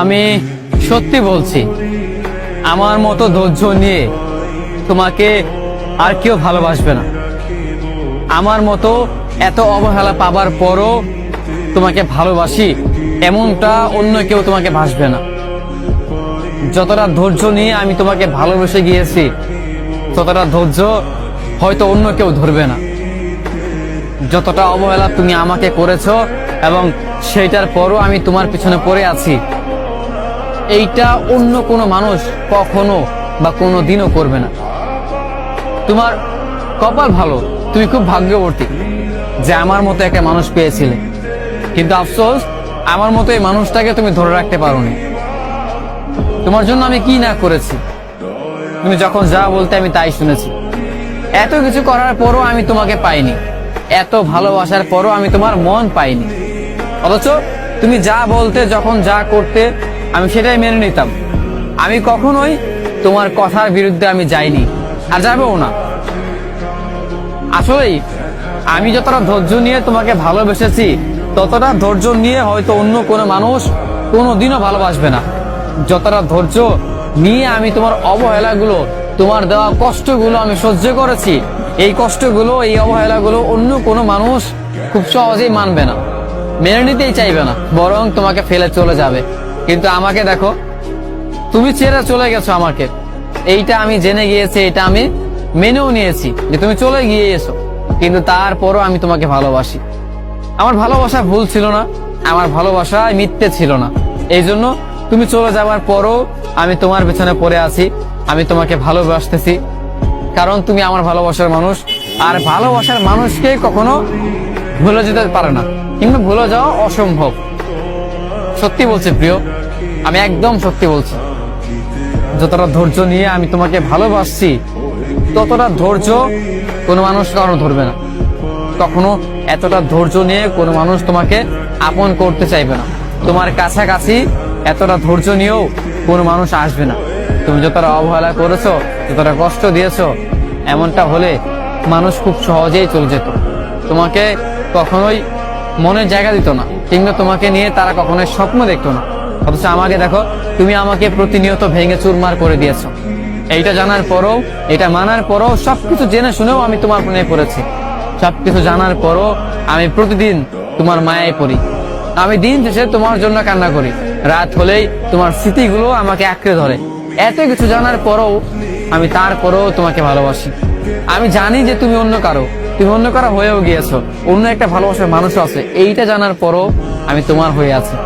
আমি সত্যি বলছি, আমার মতো ধৈর্য নিয়ে তোমাকে আর কেউ ভালোবাসবে না। আমার মতো এত অবহেলা পাবার পরও তোমাকে ভালোবাসি, এমনটা অন্য কেউ তোমাকে ভাসবে না। যতটা ধৈর্য নিয়ে আমি তোমাকে ভালোবেসে গিয়েছি, ততটা ধৈর্য হয়তো অন্য কেউ ধরবে না। যতটা অবহেলা তুমি আমাকে করেছ এবং সেইটার পরও আমি তোমার পিছনে পড়ে আছি। এইটা অন্য কোনো মানুষ কখনো বা কোনো দিনও করবে না। তোমার কপাল ভালো, তুমি খুব ভাগ্যবর্তী যে আমার মতো একটা মানুষ পেয়েছিলে। কিন্তু আফসোস, আমার মতো এই মানুষটাকে তুমি ধরে রাখতে পারোনি। তোমার জন্য আমি কি না করেছি? তুমি যখন যা বলতে আমি তাই শুনেছি। এত কিছু করার পরও আমি তোমাকে পাইনি। এত ভালোবাসার পরও আমি তোমার মন পাইনি। অথচ তুমি যা বলতে, যখন যা করতে, আমি সেটাই মেনে নিতাম। আমি কখনোই তোমার কথার বিরুদ্ধে আমি যাইনি, আর যাবেও না। আসলেই, আমি যতটা ধৈর্য নিয়ে তোমাকে ভালোবেসেছি, ততটা ধৈর্য নিয়ে হয়তো অন্য কোনো মানুষ কোনোদিনও ভালোবাসবে না। যতটা ধৈর্য নিয়ে আমি তোমার অবহেলাগুলো, তোমার দেওয়া কষ্টগুলো আমি সহ্য করেছি, এই কষ্টগুলো, এই অবহেলাগুলো অন্য কোনো মানুষ খুব সহজেই মানবে না। মেনে নিতেই চাইবে না। বরং তোমাকে ফেলে চলে যাবে। কিন্তু আমাকে দেখো, তুমি ছেড়ে চলে গেছো আমাকে। এইটা আমি জেনে গিয়েছি, এটা আমি মেনেও নিয়েছি যে তুমি চলে গিয়েছো কিন্তু তারপরও আমি তোমাকে ভালোবাসি। আমার ভালোবাসা ভুল ছিল না, আমার ভালোবাসা মিথ্যে ছিল না। এই জন্য তুমি চলে যাওয়ার পরও আমি তোমার পেছনে পড়ে আছি, আমি তোমাকে ভালোবাসতেছি। কারণ তুমি আমার ভালোবাসার মানুষ, আর ভালোবাসার মানুষকে কখনো ভুলে যেতে পারে না। কিংবা ভুলে যাওয়া অসম্ভব। সত্যি বলছি প্রিয়, আমি একদম সত্যি বলছি। যতটা ধৈর্য নিয়ে আমি তোমাকে ভালোবাসছি, ততটা ধৈর্য কোনো মানুষ কারও ধরবে না। কখনো এতটা ধৈর্য নিয়ে কোনো মানুষ তোমাকে আপন করতে চাইবে না। তোমার কাছাকাছি এতটা ধৈর্য নিয়েও কোনো মানুষ আসবে না। তুমি যতটা অবহেলা করেছ, যতটা কষ্ট দিয়েছ, এমনটা হলে মানুষ খুব সহজেই চলে যেত। তোমাকে কখনোই মনের জায়গা দিত না। কিংবা তোমাকে নিয়ে তারা কখনোই স্বপ্ন দেখতো না। অথচ আমাকে দেখো, তুমি আমাকে প্রতিনিয়ত ভেঙে চুরমার করে দিয়েছ। এইটা জানার পরও, এটা মানার পরও সবকিছু জেনে শুনেও আমি তোমার মনে পড়েছি। সবকিছু জানার পরও আমি প্রতিদিন তোমার মায়ায় পড়ি। আমি দিন শেষে তোমার জন্য কান্না করি। রাত হলেই তোমার স্মৃতিগুলো আমাকে আঁকড়ে ধরে। এত কিছু জানার পরও আমি তারপরও তোমাকে ভালোবাসি। আমি জানি যে তুমি অন্য কারও। তুমি অন্য কারও হয়েও গিয়েছো, অন্য একটা ভালোবাসার মানুষও আছে, এইটা জানার পরও আমি তোমার হয়ে আছি।